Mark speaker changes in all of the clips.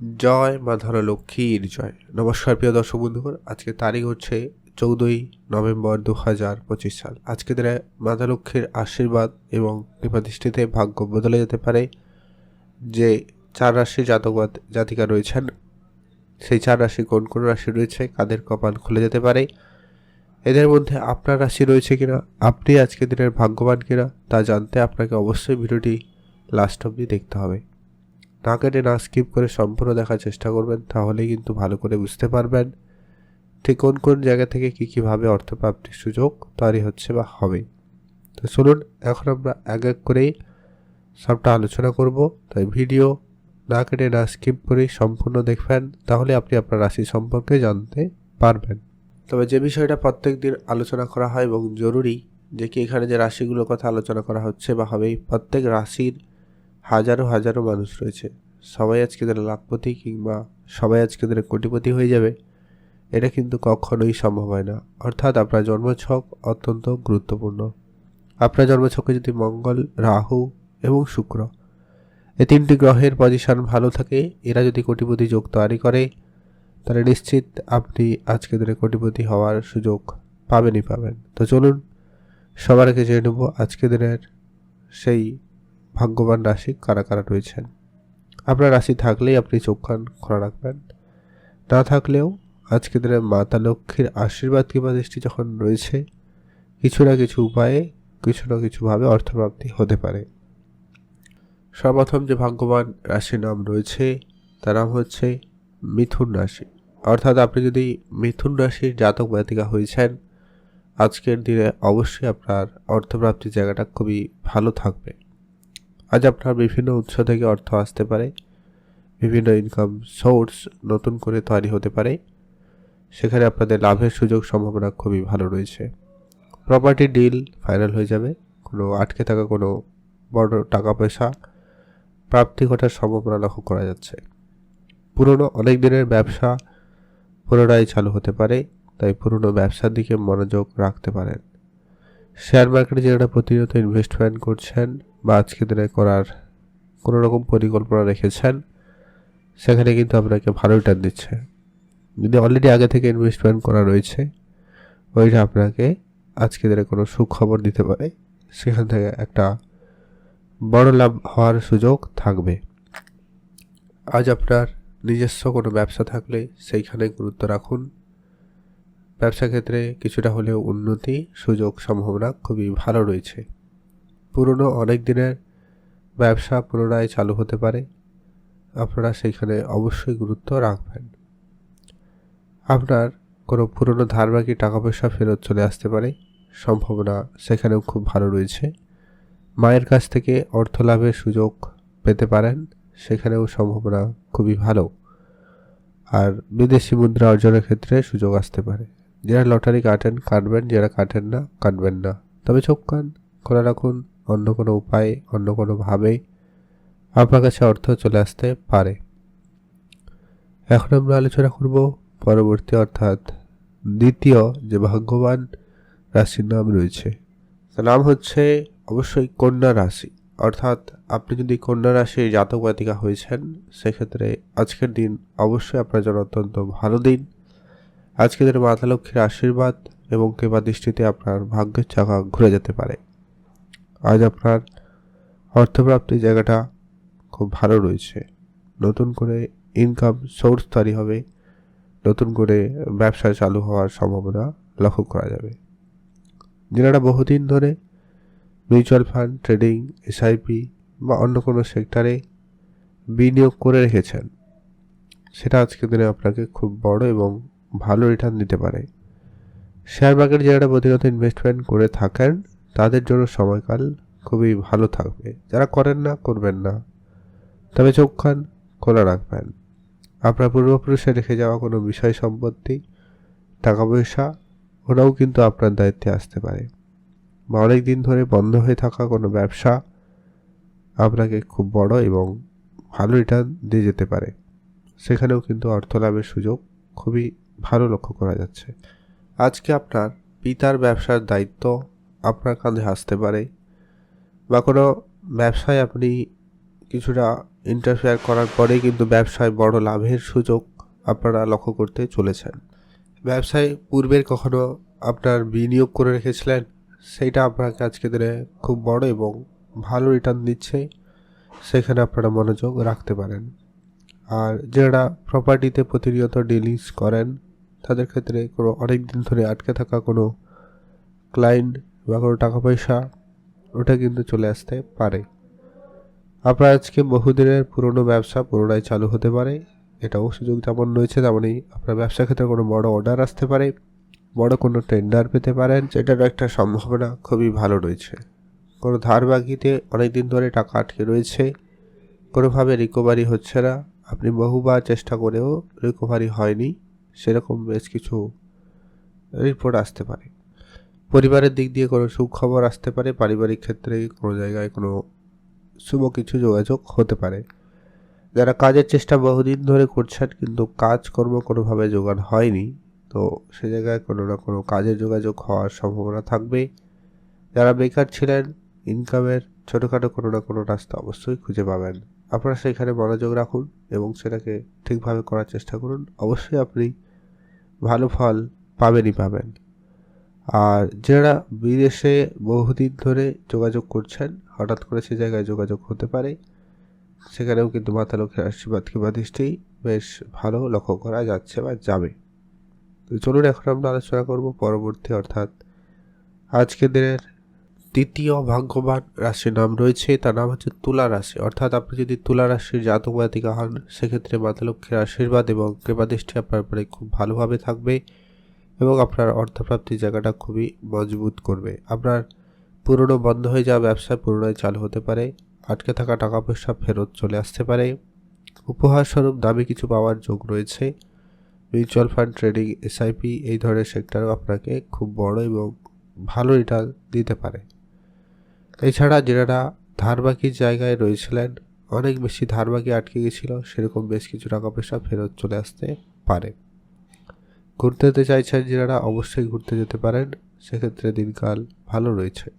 Speaker 1: জয় মা লক্ষ্মীর জয়। নমস্কার প্রিয় দর্শক বন্ধুগণ আজকে তারিখ হচ্ছে চৌদ্দই নভেম্বর দু হাজার পঁচিশ সাল। আজকে দিনে মাতা লক্ষ্মীর আশীর্বাদ এবং কৃপাদৃষ্টিতে ভাগ্য বদলে যেতে পারে। যে চার রাশি জাতক বা জাতিকা রয়েছেন, সেই চার রাশি কোন কোন রাশি রয়েছে, কাদের কপাল খুলে যেতে পারে, এদের মধ্যে আপনার রাশি রয়েছে কিনা, আপনি আজকে দিনের ভাগ্যবান কিনা, তা জানতে আপনাকে অবশ্যই ভিডিওটি লাস্ট অবধি দেখতে হবে। না কেটে না স্কিপ করে সম্পূর্ণ দেখার চেষ্টা করবেন, তাহলেই কিন্তু ভালো করে বুঝতে পারবেন ঠিক কোন কোন জায়গা থেকে কী কীভাবে অর্থপ্রাপ্তির সুযোগ তৈরি হচ্ছে বা হবে। তো চলুন, এখন আমরা এক এক করেই সবটা আলোচনা করব। তাই ভিডিও না কেটে না স্কিপ করে সম্পূর্ণ দেখবেন, তাহলে আপনি আপনার রাশি সম্পর্কে জানতে পারবেন। তবে যে বিষয়টা প্রত্যেক দিন আলোচনা করা হয় এবং জরুরি, যে কি এখানে যে রাশিগুলোর কথা আলোচনা করা হচ্ছে বা হবে প্রত্যেক রাশির হাজারো হাজারো মানুষ রয়েছে। সবাই আজকে দিনে লাখপতি কিংবা সবাই আজকে দিনে কোটিপতি হয়ে যাবে, এটা কিন্তু কখনোই সম্ভব হয় না। অর্থাৎ আপনার জন্মছক অত্যন্ত গুরুত্বপূর্ণ। আপনার জন্মছকে যদি মঙ্গল, রাহু এবং শুক্র এই তিনটি গ্রহের পজিশন ভালো থাকে, এরা যদি কোটিপতি যোগ তৈরি করে, তাহলে নিশ্চিত আপনি আজকে দিনে কোটিপতি হওয়ার সুযোগ পাবেনই পাবেন। তো চলুন, সবার আগে জেনে নেব আজকে দিনের সেই ভাগ্যবান রাশি কারা কারা রয়েছেন? আপনার রাশি থাকলেই আপনি চোখ কান খোলা রাখবেন। না থাকলেও আজকে দিনে মাতা লক্ষ্মীর আশীর্বাদ কিংবা দৃষ্টি যখন রয়েছে, কিছু না কিছু উপায়ে, কিছু না কিছুভাবে অর্থপ্রাপ্তি হতে পারে। সর্বপ্রথম যে ভাগ্যবান রাশির নাম রয়েছে, তার নাম হচ্ছে মিথুন রাশি। অর্থাৎ আপনি যদি মিথুন রাশির জাতক জাতিকা হয়েছেন, আজকের দিনে অবশ্যই আপনার অর্থপ্রাপ্তির জায়গাটা খুবই ভালো থাকবে। আজ আপনার বিভিন্ন উৎস থেকে অর্থ আসতে পারে, বিভিন্ন ইনকাম সোর্স নতুন করে তৈরি হতে পারে। সেখানে আপনাদের লাভের সুযোগ সম্ভাবনা খুবই ভালো রয়েছে। প্রপার্টি ডিল ফাইনাল হয়ে যাবে, কোনো আটকে থাকা কোনো বড় টাকা পয়সা প্রাপ্তি ঘটার সম্ভাবনা লক্ষ্য করা যাচ্ছে। পুরনো অনেক দিনের ব্যবসা পুনরায় চালু হতে পারে, তাই পুরনো ব্যবসার দিকে মনোযোগ রাখতে পারেন। শেয়ার মার্কেটে যারা প্রতিনিয়ত ইনভেস্টমেন্ট করছেন বা আজকে দিনে করার কোনো রকম পরিকল্পনা রেখেছেন, সেখানে কিন্তু আপনাকে ভালো রিটার্ন দিচ্ছে। যদি অলরেডি আগে থেকে ইনভেস্টমেন্ট করা রয়েছে, ওইটা আপনাকে আজকে দিনে কোনো সুখবর দিতে পারে। সেখান থেকে একটা বড় লাভ হওয়ার সুযোগ থাকবে। আজ আপনার নিজস্ব কোনো ব্যবসা থাকলে সেইখানে গুরুত্ব রাখুন। ব্যবসা ক্ষেত্রে কিছুটা হলেও উন্নতি, সুযোগ, সম্ভাবনা খুবই ভালো রয়েছে। পুরনো অনেক দিনের ব্যবসা পুনরায় চালু হতে পারে। আপনারা সেইখানে অবশ্যই গুরুত্ব রাখবেন। আপনার কোনো পুরনো ধার বাকি টাকা পয়সা ফেরত চলে আসতে পারে। সম্ভাবনা সেখানেও খুব ভালো রয়েছে। মায়ের কাছ থেকে অর্থ লাভের সুযোগ পেতে পারেন, সেখানেও সম্ভাবনা খুবই ভালো। আর বিদেশি মুদ্রা অর্জনের ক্ষেত্রে সুযোগ আসতে পারে। যারা লটারি কাটেন, কাটবেন, যারা কাটেন না, কাটবেন না। তবে চোখ কান, খোলা রাখুন, অন্য কোনো উপায়ে, অন্য কোনোভাবে আপনার কাছে অর্থ চলে আসতে পারে। এখন আমরা আলোচনা করব পরবর্তী অর্থাৎ দ্বিতীয় যে ভাগ্যবান রাশির নাম রয়েছে, তার নাম হচ্ছে অবশ্যই কন্যা রাশি। অর্থাৎ আপনি যদি কন্যা রাশির জাতক জাতিকা হয়েছেন, সেক্ষেত্রে আজকের দিন অবশ্যই আপনার জন্য অত্যন্ত ভালো দিন। আজকে দিনে মাতা লক্ষ্মীর আশীর্বাদ এবং কেবা দৃষ্টিতে আপনার ভাগ্যের চাকা ঘুরে যেতে পারে। আজ আপনার অর্থপ্রাপ্তির জায়গাটা খুব ভালো রয়েছে। নতুন করে ইনকাম সোর্স তৈরি হবে। নতুন করে ব্যবসা চালু হওয়ার সম্ভাবনা লক্ষ্য করা যাবে। যারা বহুদিন ধরে মিউচুয়াল ফান্ড ট্রেডিং এসআইপি বা অন্য কোনো সেক্টরে বিনিয়োগ করে রেখেছেন। সেটা আজকের দিনে আপনাকে খুব বড় এবং ভালো রিটার্ন দিতে পারে। শেয়ার মার্কেট যারা প্রতিনিয়ত ইনভেস্টমেন্ট করে থাকেন, তাদের জন্য সময়কাল খুবই ভালো থাকবে। যারা করেন না, করবেন না। তবে চোখ খান খোলা রাখবেন। আপনার পূর্বপুরুষে রেখে যাওয়া কোনো বিষয় সম্পত্তি, টাকা পয়সা, ওরাও কিন্তু আপনার দায়িত্বে আসতে পারে। বা অনেক দিন ধরে বন্ধ হয়ে থাকা কোনো ব্যবসা আপনাকে খুব বড় এবং ভালো রিটার্ন দিয়ে যেতে পারে। সেখানেও কিন্তু অর্থ লাভের সুযোগ খুবই ভালো লক্ষ্য করা যাচ্ছে। আজকে আপনার পিতার ব্যবসার দায়িত্ব আপনার কাঁধে আসতে পারে বা কোনো ব্যবসায় আপনি কিছুটা ইন্টারফেয়ার করার পরেই কিন্তু ব্যবসায় বড় লাভের সুযোগ আপনারা লক্ষ্য করতে চলেছেন। ব্যবসায় পূর্বের কখনো আপনার বিনিয়োগ করে রেখেছিলেন, সেইটা আপনাকে আজকে দিনে খুব বড় এবং ভালো রিটার্ন দিচ্ছে, সেখানে আপনারা মনোযোগ রাখতে পারেন। আর যারা প্রপার্টিতে প্রতিনিয়ত ডিলিংস করেন তাদের ক্ষেত্রে কোনো অনেক দিন ধরে আটকে থাকা কোনো ক্লায়েন্ট বা কোনো টাকা পয়সা, ওটা কিন্তু চলে আসতে পারে। আপনার আজকে বহুদিনের পুরনো ব্যবসা পুনরায় চালু হতে পারে, এটাও সুযোগ যেমন রয়েছে তেমনই আপনার ব্যবসা ক্ষেত্রে কোনো বড় অর্ডার আসতে পারে, বড় কোনো টেন্ডার পেতে পারেন যেটার একটা সম্ভাবনা খুবই ভালো রয়েছে। কোনো ধার বাকিতে অনেক দিন ধরে টাকা আটকে রয়েছে, কোনোভাবে রিকভারি হচ্ছে না, আপনি বহুবার চেষ্টা করেও রিকভারি হয়নি। সেরকম বেশ কিছু রিপোর্ট আসতে পারে। পরিবারের দিক দিয়ে কোনো সুখবর আসতে পারে, পারিবারিক ক্ষেত্রে কোনো জায়গায় কোনো শুভ কিছু যোগাযোগ হতে পারে। যারা কাজের চেষ্টা বহুদিন ধরে করছেন কিন্তু কাজকর্ম কোনোভাবে জোগাড় হয়নি, তো সে জায়গায় কোনো না কোনো কাজের যোগাযোগ হওয়ার সম্ভাবনা থাকবে যারা বেকার ছিলেন ইনকামের ছোটোখাটো কোনো না কোনো রাস্তা অবশ্যই খুঁজে পাবেন। আপনারা সেখানে মনোযোগ রাখুন এবং সেটাকে ঠিকভাবে করার চেষ্টা করুন। অবশ্যই আপনি ভালো ফল পাবেনই পাবেন। আর যারা বিদেশে বহুদিন ধরে যোগাযোগ করছেন, হঠাৎ করে সে জায়গায় যোগাযোগ হতে পারে, সেখানেও কিন্তু মাতা লক্ষ্মীর আশীর্বাদ কিংবা দৃষ্টি বেশ ভালো লক্ষ্য করা যাচ্ছে বা যাবে। তো চলুন এখন আমরা আলোচনা করব পরবর্তী অর্থাৎ আজকের দিনের তৃতীয় ভাগ্যবান রাশির নাম রয়েছে, তার নাম হচ্ছে তুলা রাশি। অর্থাৎ আপনি যদি তুলা রাশির জাতক জাতিকা হন, সেক্ষেত্রে মাতা লক্ষ্মীর আশীর্বাদ এবং কৃপাদৃষ্টি আপনার উপরে খুব ভালোভাবে থাকবে এবং আপনার অর্থপ্রাপ্তির জায়গাটা খুবই মজবুত করবে। আপনার পুরনো বন্ধ হয়ে যাওয়া ব্যবসা পুনরায় চালু হতে পারে, আটকে থাকা টাকা পয়সা ফেরত চলে আসতে পারে। উপহার স্বরূপ দামি কিছু পাওয়ার যোগ রয়েছে। মিউচুয়াল ফান্ড, ট্রেডিং, এসআইপি এই ধরনের সেক্টরও আপনাকে খুব বড় এবং ভালো রিটার্ন দিতে পারে। এছাড়া যারা ধার বাকির জায়গায় রয়েছিলেন, অনেক বেশি ধার বাকি আটকে গেছিল, সেরকম বেশ কিছু টাকা পয়সা ফেরত চলে আসতে পারে। ঘুরতে যেতে চাইছেন যারা অবশ্যই ঘুরতে যেতে পারেন, সেক্ষেত্রে দিনকাল ভালো রয়েছে।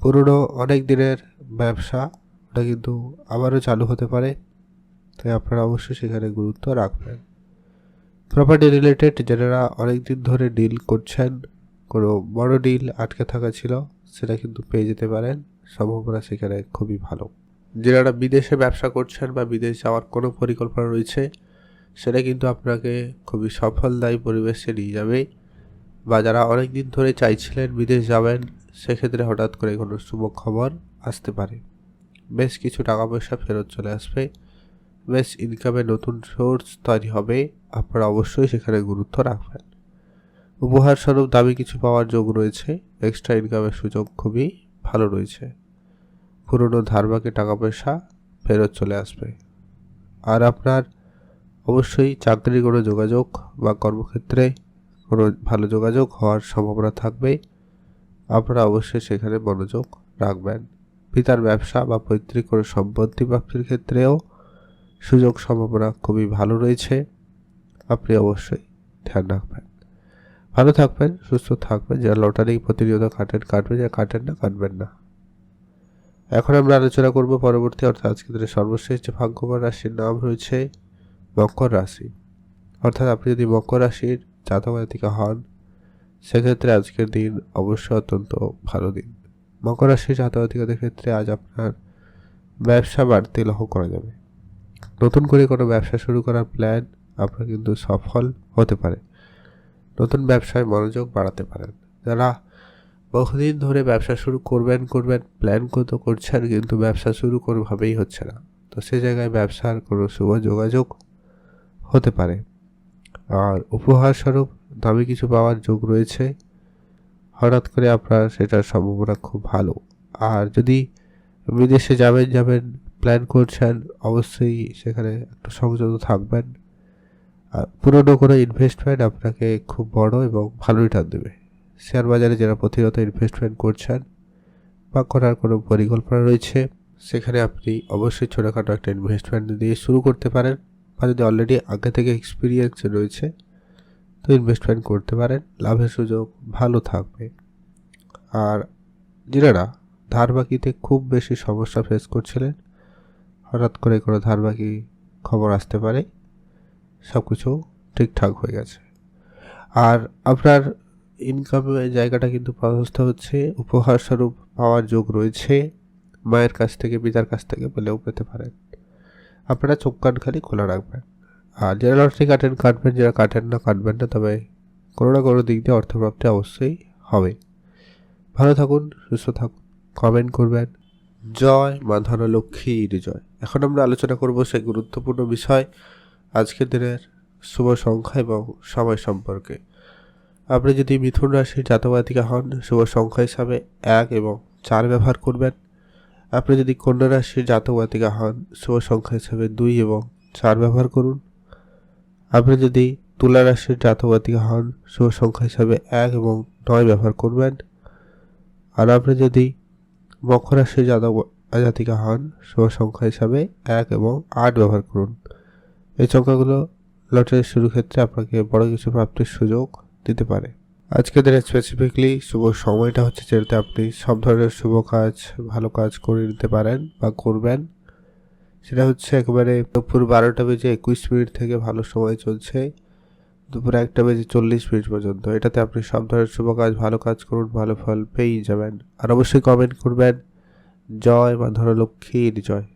Speaker 1: পুরনো অনেক দিনের ব্যবসা, ওটা কিন্তু আবারও চালু হতে পারে, তাই আপনারা অবশ্যই সেখানে গুরুত্ব রাখবেন। প্রপার্টি রিলেটেড যারা অনেক দিন ধরে ডিল করছেন, কোনো বড় ডিল আটকে থাকা ছিল সেটা কিন্তু পেয়ে যেতে পারেন। সম্ভাবনা সেখানে খুবই ভালো। যারা বিদেশে ব্যবসা করছেন বা বিদেশ যাওয়ার কোনো পরিকল্পনা রয়েছে, সেটা কিন্তু আপনাকে খুবই সফলদায়ী পরিবেশে নিয়ে যাবে। বা যারা অনেক দিন ধরে চাইছিলেন বিদেশ যাবেন, সেক্ষেত্রে হঠাৎ করে কোনো শুভ খবর আসতে পারে। বেশ কিছু টাকা পয়সা ফেরত চলে আসবে। বেশ ইনকামের নতুন সোর্স তৈরি হবে। আপনারা অবশ্যই সেখানে গুরুত্ব রাখবেন। উপহার স্বরূপ দামি কিছু পাওয়ার যোগ রয়েছে। এক্সট্রা ইনকামের সুযোগ খুবই ভালো রয়েছে। পুরনো ধারবাকে টাকা পয়সা ফেরত চলে আসবে। আর আপনার অবশ্যই চাকরির কোনো যোগাযোগ বা কর্মক্ষেত্রে কোনো ভালো যোগাযোগ হওয়ার সম্ভাবনা থাকবে, আপনারা অবশ্যই সেখানে মনোযোগ রাখবেন। পিতার ব্যবসা বা পৈতৃক কোনো সম্পত্তি প্রাপ্তির ক্ষেত্রেও সুযোগ সম্ভাবনা খুবই ভালো রয়েছে। আপনি অবশ্যই ধ্যান রাখবেন। ভালো থাকবেন, সুস্থ থাকবেন। যারা লটারি প্রতিনিয়ত কাটেন, কাটবেন যা কাটেন না, কাটবেন না। এখন আমরা আলোচনা করব পরবর্তী, অর্থাৎ আজকে দিনের সর্বশেষ যে ভাগ্যবান রাশির নাম রয়েছে মকর রাশি। অর্থাৎ আপনি যদি মকর রাশির জাতক জাতিকা হন, সেক্ষেত্রে আজকের দিন অবশ্যই অত্যন্ত ভালো দিন। মকর রাশির জাতক জাতিকাদের ক্ষেত্রে আজ আপনার ব্যবসা বাড়তে লক্ষ্য করা যাবে। নতুন করে কোনো ব্যবসা শুরু করার প্ল্যান আপনার কিন্তু সফল হতে পারে। নতুন ব্যবসায় মনোযোগ বাড়াতে পারেন। যারা বহুদিন ধরে ব্যবসা শুরু করবেন করবেন প্ল্যান তো করছেন, কিন্তু ব্যবসা শুরু কোনোভাবেই হচ্ছে না। তো সে জায়গায় ব্যবসার কোনো শুভ যোগাযোগ হতে পারে। আর উপহার স্বরূপ দামি কিছু পাওয়ার যোগ রয়েছে। হঠাৎ করে আপনার সেটার সম্ভাবনা খুব ভালো। আর যদি বিদেশে যাবেন যাবেন প্ল্যান করছেন, অবশ্যই সেখানে একটু সংযত থাকবেন। আর পুরনো কোনো ইনভেস্টমেন্ট আপনাকে খুব বড় এবং ভালো রিটার্ন দেবে। শেয়ার বাজারে যারা প্রতিরত ইনভেস্টমেন্ট করছেন বা করার কোনো পরিকল্পনা রয়েছে, সেখানে আপনি অবশ্যই ছোটোখাটো একটা ইনভেস্টমেন্ট দিয়ে শুরু করতে পারেন বা যদি অলরেডি আগে থেকে এক্সপিরিয়েন্স রয়েছে, তো ইনভেস্টমেন্ট করতে পারেন। লাভের সুযোগ ভালো থাকবে। আর যারা ধার বাকিতে খুব বেশি সমস্যা ফেস করছিলেন, হঠাৎ করে কোনো ধারবাকি খবর আসতে পারে। সব কিছু ঠিকঠাক হয়ে গেছে। আর আপনার ইনকামের জায়গাটা কিন্তু প্রশস্ত হচ্ছে উপহার স্বরূপ পাওয়ার যোগ রয়েছে, মায়ের কাছ থেকে, পিতার কাছ থেকে বলেও পেতে পারেন। আপনারা চোখ কান খালি খোলা রাখবেন। আর যারা লটারি কাটেন, কাটবেন, যারা কাটেন না, কাটবেন না, তবে কোনো না কোনো দিক দিয়ে অর্থপ্রাপ্তি অবশ্যই হবে। ভালো থাকুন, সুস্থ থাকুন কমেন্ট করবেন। জয় মা ধনলক্ষ্মীর জয়। এখন আমরা আলোচনা করব সেই গুরুত্বপূর্ণ বিষয় আজকের দিনের শুভ সংখ্যা এবং সময় সম্পর্কে। আপনি যদি মিথুন রাশির জাতবাতিকা হন, শুভ সংখ্যা হিসাবে এক এবং চার ব্যবহার করবেন। আপনি যদি কন্যা রাশির জাতবাতিকা হন, শুভ সংখ্যা হিসাবে দুই এবং চার ব্যবহার করুন। আপনি যদি তুলা রাশির জাতবাতিকা হন, শুভ সংখ্যা হিসাবে এক এবং নয় ব্যবহার করবেন। আর আপনি যদি মকর রাশির জাতক জাতিকা হন, শুভ সংখ্যা হিসাবে এক এবং আট ব্যবহার করুন। এই সংখ্যাগুলো লটারির শুরু ক্ষেত্রে আপনাকে বড় কিছু প্রাপ্তির সুযোগ দিতে পারে। আজকে দিনে স্পেসিফিকলি শুভ সময়টা হচ্ছে যেটাতে আপনি সব ধরনের শুভ কাজ, ভালো কাজ করে নিতে পারেন বা করবেন। সেটা হচ্ছে একেবারে দুপুর বারোটা বেজে একুশ মিনিট থেকে ভালো সময় চলছে। দুপুর একটা বেজে চল্লিশ মিনিট পর্যন্ত। এটাতে আপনি সব ধরনের শুভ কাজ, ভালো কাজ করুন, ভালো ফল পেয়েই যাবেন। আর অবশ্যই কমেন্ট করবেন, জয় মা ধরলক্ষ্মীর জয়।